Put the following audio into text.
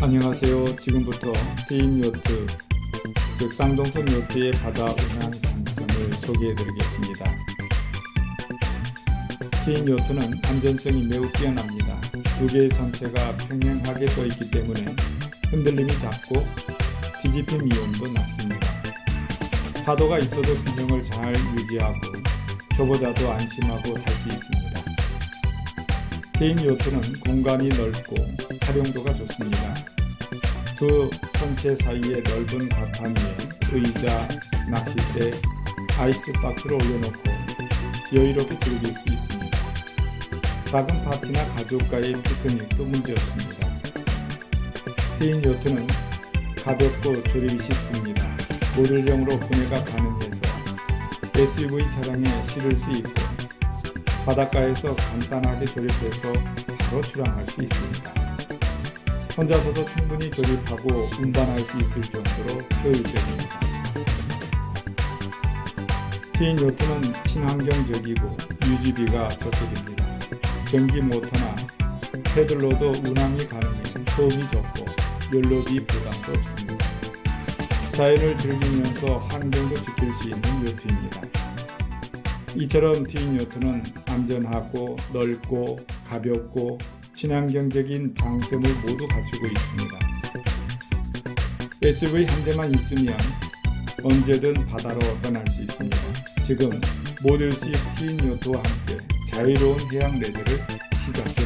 안녕하세요. 지금부터 테인 요트, 즉 쌍동선 요트의 바다 운항 장점을 소개해드리겠습니다. 테인 요트는 안전성이 매우 뛰어납니다. 두 개의 선체가 평행하게 떠 있기 때문에 흔들림이 작고 뒤집힘 이온도 낮습니다. 파도가 있어도 균형을 잘 유지하고 초보자도 안심하고 탈 수 있습니다. 테인 요트는 공간이 넓고 활용도가 좋습니다. 두 선체 사이에 넓은 가판 위에 의자, 낚싯대, 아이스박스를 올려놓고 여유롭게 즐길 수 있습니다. 작은 파티나 가족과의 피크닉도 문제없습니다. 테인 요트는 가볍고 조립이 쉽습니다. 모듈형으로 구매가 가능해서 SUV 차량에 실을 수 있고 바닷가에서 간단하게 조립해서 바로 출항할 수 있습니다. 혼자서도 충분히 조립하고 운반할 수 있을 정도로 효율적입니다. 티인 요트는 친환경적이고 유지비가 적게 듭니다. 전기 모터나 패들로도 운항이 가능해 소음이 적고 연료비 부담도 없습니다. 자연을 즐기면서 환경도 지킬 수 있는 요트입니다. 이처럼 티인 요트는 안전하고 넓고 가볍고 친환경적인 장점을 모두 갖추고 있습니다. SUV 한 대만 있으면 언제든 바다로 떠날 수 있습니다. 지금 모델식 티인 요트와 함께 자유로운 해양 레저를 시작해